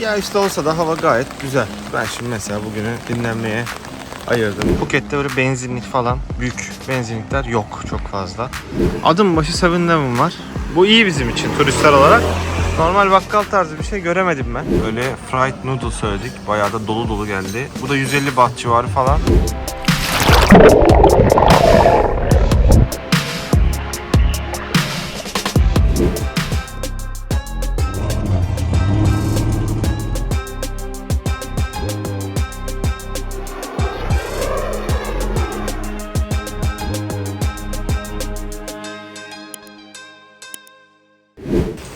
Yağışlı olsa da hava gayet güzel. Ben şimdi mesela bugünü dinlenmeye ayırdım. Phuket'te böyle benzinlik falan büyük benzinlikler yok çok fazla. Adım başı 7 var. Bu iyi bizim için turistler olarak. Normal bakkal tarzı bir şey göremedim ben. Böyle fried noodle söyledik. Bayağı da dolu dolu geldi. Bu da 150 baht civarı falan.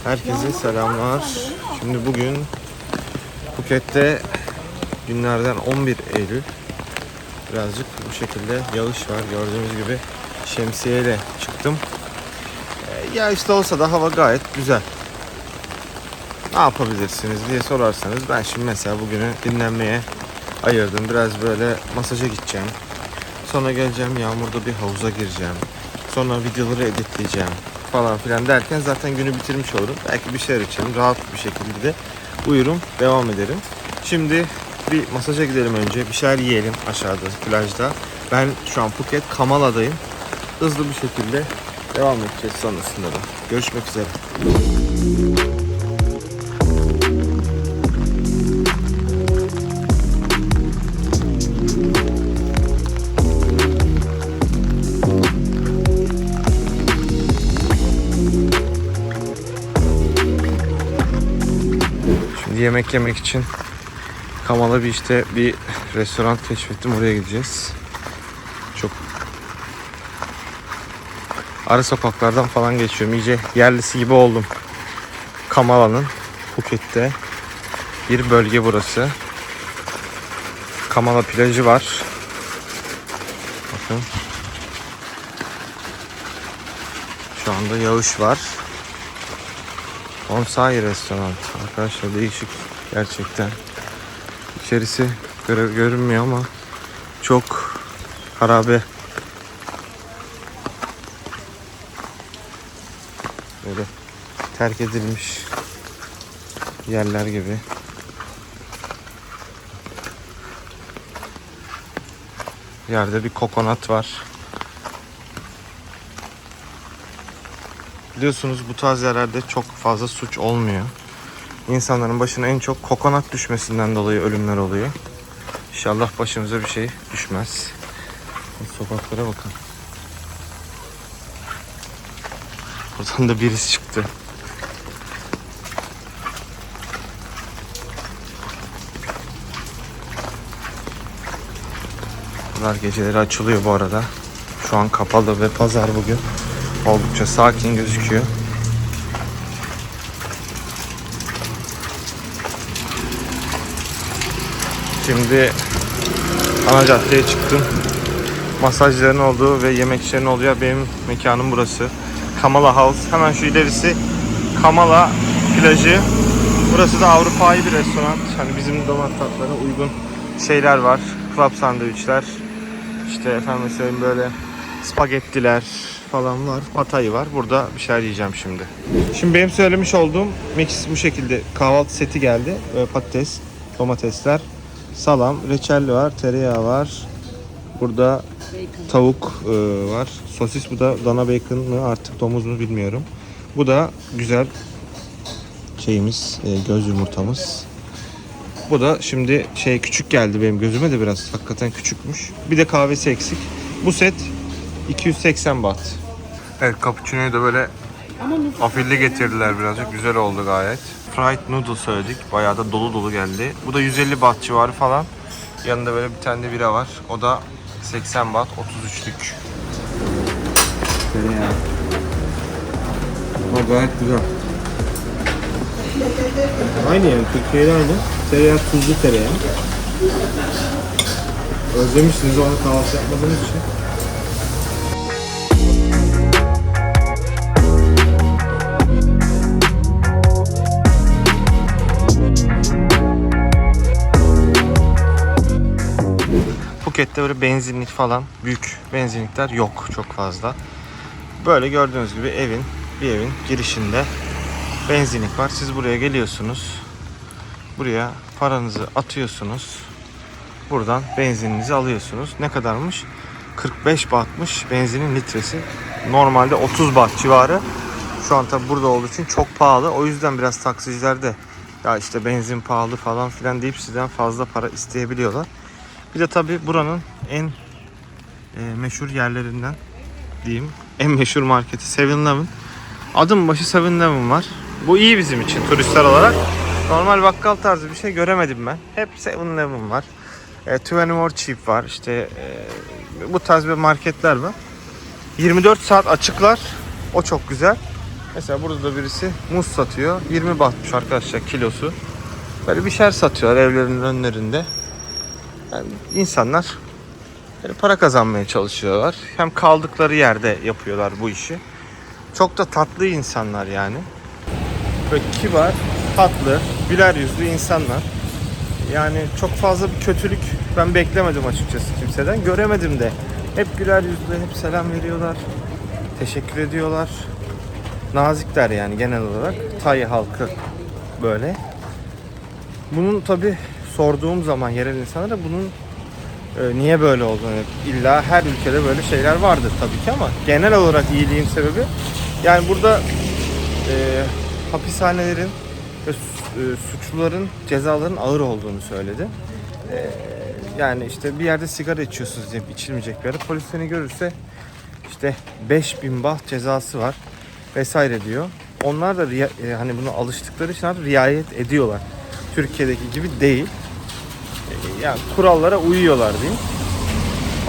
Herkese selamlar. Şimdi bugün Phuket'te günlerden 11 Eylül. Birazcık bu şekilde yağış var. Gördüğünüz gibi şemsiyeyle çıktım. E, yağışlı olsa da hava gayet güzel. Ne yapabilirsiniz diye sorarsanız ben şimdi mesela bugünü dinlenmeye ayırdım. Biraz böyle masaja gideceğim. Sonra geleceğim yağmurda bir havuza gireceğim. Sonra videoları editleyeceğim falan filan derken zaten günü bitirmiş olurum. Belki bir şeyler içerim. Rahat bir şekilde de uyurum. Devam ederim. Şimdi bir masaja gidelim önce. Bir şeyler yiyelim aşağıda plajda. Ben şu an Phuket Kamala'dayım. Hızlı bir şekilde devam edeceğiz sonrasında da. Görüşmek üzere. Yemek yemek için Kamala bir işte bir restoran keşfettim. Oraya gideceğiz. Çok ara sokaklardan falan geçiyorum. İyice yerlisi gibi oldum. Kamala'nın Phuket'te bir bölge burası. Kamala plajı var. Bakın. Şu anda yağış var. Bonsai restoran. Arkadaşlar değişik gerçekten. İçerisi görünmüyor ama çok harabe. Böyle terk edilmiş yerler gibi. Yerde bir kokonat var. Biliyorsunuz bu tarz yerlerde çok fazla suç olmuyor. İnsanların başına en çok kokonat düşmesinden dolayı ölümler oluyor. İnşallah başımıza bir şey düşmez. Sokaklara bakın. Buradan da birisi çıktı. Bunlar geceleri açılıyor bu arada. Şu an kapalı ve pazar bugün. Oldukça sakin gözüküyor. Şimdi ana caddeye çıktım. Masajların olduğu ve yemek olduğu benim mekanım burası. Kamala House. Hemen şu ilerisi Kamala plajı. Burası da Avrupa'yı bir restoran. Hani bizim damak tatlarına uygun şeyler var. Club sandviçler. İşte efendim böyle spagettiler falan var. Patayı var. Burada bir şeyler yiyeceğim şimdi. Şimdi benim söylemiş olduğum mix bu şekilde kahvaltı seti geldi. Böyle patates, domatesler, salam, reçelli var, tereyağı var. Burada tavuk e, var. Sosis bu da dana bacon mı artık domuz mu bilmiyorum. Bu da güzel şeyimiz, e, göz yumurtamız. Bu da şimdi şey küçük geldi benim gözüme de biraz. Hakikaten küçükmüş. Bir de kahvesi eksik. Bu set 280 baht. Evet cappuccino'yu da böyle afilli getirdiler birazcık. Güzel oldu gayet. Fried noodle söyledik. Bayağı da dolu dolu geldi. Bu da 150 baht civarı falan. Yanında böyle bir tane de bira var. O da 80 baht 33'lük. Tereyağı. O gayet güzel. Aynı yani Türkiye'de aynı. Tereyağı tuzlu tereyağı. Özlemişsiniz onu kahvaltı yapmadığınız için. Phuket'te böyle benzinlik falan büyük benzinlikler yok çok fazla. Böyle gördüğünüz gibi evin bir evin girişinde benzinlik var. Siz buraya geliyorsunuz. buraya paranızı atıyorsunuz. Buradan benzininizi alıyorsunuz. Ne kadarmış? 45 bahtmış benzinin litresi. Normalde 30 baht civarı. Şu an tabi burada olduğu için çok pahalı. O yüzden biraz taksiciler de ya işte benzin pahalı falan filan deyip sizden fazla para isteyebiliyorlar. Bir de tabi buranın en e, meşhur yerlerinden diyeyim. En meşhur marketi 7-Eleven. Adım başı 7-Eleven var. Bu iyi bizim için turistler olarak. Normal bakkal tarzı bir şey göremedim ben. Hep 7-Eleven var. E, 20 More Cheap var. İşte e, bu tarz bir marketler var. 24 saat açıklar. O çok güzel. Mesela burada da birisi muz satıyor. 20 bahtmış arkadaşlar kilosu. Böyle bir şeyler satıyorlar evlerinin önlerinde. Yani insanlar böyle para kazanmaya çalışıyorlar. Hem kaldıkları yerde yapıyorlar bu işi. Çok da tatlı insanlar yani. Böyle kibar, tatlı, güler yüzlü insanlar. Yani çok fazla bir kötülük ben beklemedim açıkçası kimseden. Göremedim de. Hep güler yüzlü, hep selam veriyorlar. Teşekkür ediyorlar. Nazikler yani genel olarak. Tay halkı böyle. Bunun tabi sorduğum zaman yerel insanlara bunun e, niye böyle olduğunu illa her ülkede böyle şeyler vardır tabii ki ama genel olarak iyiliğin sebebi yani burada e, hapishanelerin ve e, suçluların cezaların ağır olduğunu söyledi. E, yani işte bir yerde sigara içiyorsunuz diye içilmeyecek bir yerde polis seni görürse işte 5000 baht cezası var vesaire diyor. Onlar da e, hani buna alıştıkları için artık riayet ediyorlar. Türkiye'deki gibi değil. Yani kurallara uyuyorlar diyeyim.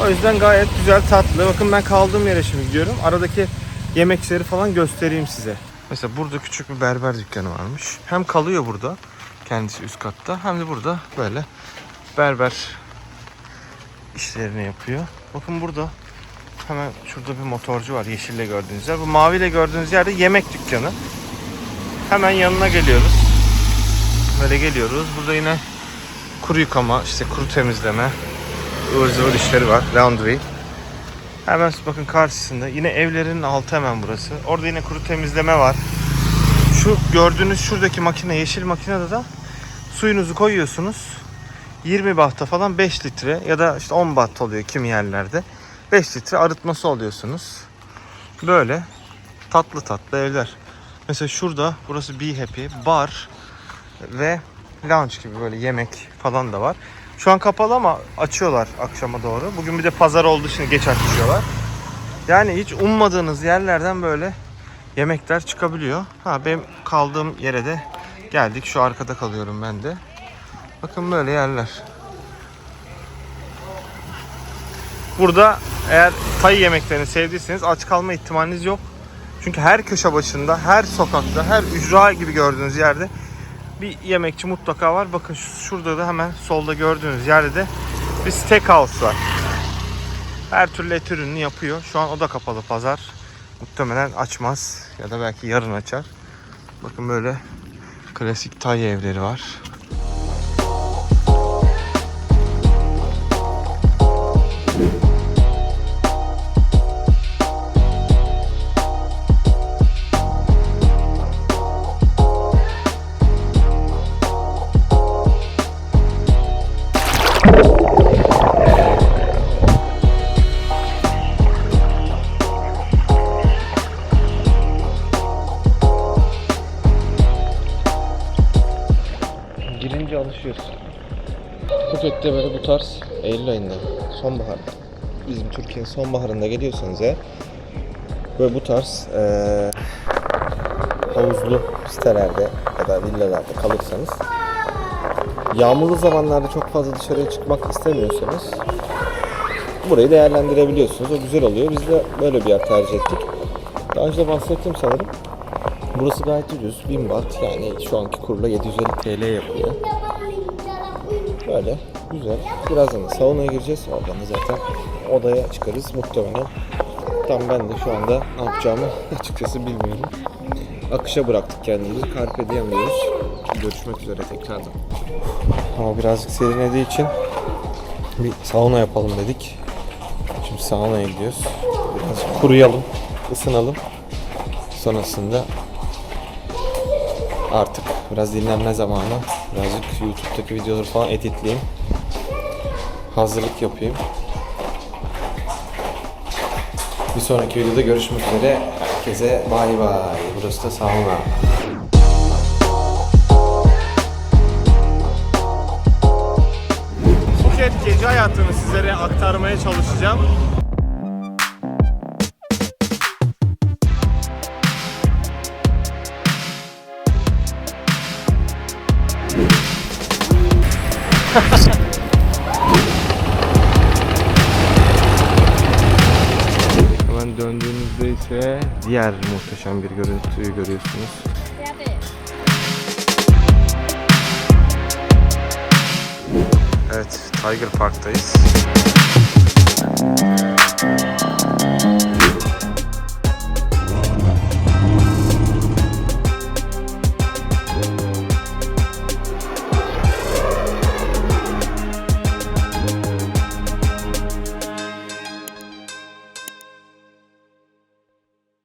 O yüzden gayet güzel tatlı. Bakın ben kaldığım yere şimdi gidiyorum. Aradaki yemekleri falan göstereyim size. Mesela burada küçük bir berber dükkanı varmış. Hem kalıyor burada kendisi üst katta hem de burada böyle berber işlerini yapıyor. Bakın burada hemen şurada bir motorcu var yeşille gördüğünüz yer. Bu maviyle gördüğünüz yerde yemek dükkanı. Hemen yanına geliyoruz. Böyle geliyoruz. Burada yine kuru yıkama, işte kuru temizleme, ıvır zıvır işleri var. Laundry. Hemen bakın karşısında. Yine evlerin altı hemen burası. Orada yine kuru temizleme var. Şu gördüğünüz şuradaki makine, yeşil makinede de suyunuzu koyuyorsunuz. 20 bahta falan 5 litre ya da işte 10 baht oluyor kimi yerlerde. 5 litre arıtması oluyorsunuz. Böyle tatlı tatlı evler. Mesela şurada burası Be Happy bar ve lounge gibi böyle yemek falan da var. Şu an kapalı ama açıyorlar akşama doğru. Bugün bir de pazar olduğu için geç açıyorlar. Yani hiç ummadığınız yerlerden böyle yemekler çıkabiliyor. Ha benim kaldığım yere de geldik. Şu arkada kalıyorum ben de. Bakın böyle yerler. Burada eğer Tay yemeklerini sevdiyseniz aç kalma ihtimaliniz yok. Çünkü her köşe başında, her sokakta, her ücra gibi gördüğünüz yerde bir yemekçi mutlaka var. Bakın şu- şurada da hemen solda gördüğünüz yerde de bir steakhouse var. Her türlü et ürününü yapıyor. Şu an o da kapalı pazar. Muhtemelen açmaz ya da belki yarın açar. Bakın böyle klasik Tay evleri var. Tarz Eylül ayında, sonbahar, bizim Türkiye'nin sonbaharında geliyorsanız eğer böyle bu tarz eee, havuzlu sitelerde ya da villalarda kalırsanız yağmurlu zamanlarda çok fazla dışarıya çıkmak istemiyorsanız burayı değerlendirebiliyorsunuz. O güzel oluyor. Biz de böyle bir yer tercih ettik. Daha önce de bahsettim sanırım. Burası gayet ucuz. 1000 baht yani şu anki kurla 750 TL yapıyor. Böyle güzel. Birazdan da saunaya gireceğiz. Oradan da zaten odaya çıkarız muhtemelen. Tam ben de şu anda ne yapacağımı açıkçası bilmiyorum. Akışa bıraktık kendimizi. Carpe diem diyoruz. Görüşmek üzere tekrardan. Ama birazcık serinlediği için bir sauna yapalım dedik. Şimdi saunaya gidiyoruz. Biraz kuruyalım, ısınalım. Sonrasında artık biraz dinlenme zamanı. Birazcık YouTube'daki videoları falan editleyeyim. Hazırlık yapayım. Bir sonraki videoda görüşmek üzere. Herkese bay bay. Burası da sauna. Phuket gece hayatını sizlere aktarmaya çalışacağım. Hemen ise diğer muhteşem bir görüntüyü görüyorsunuz. Evet, Tiger Park'tayız.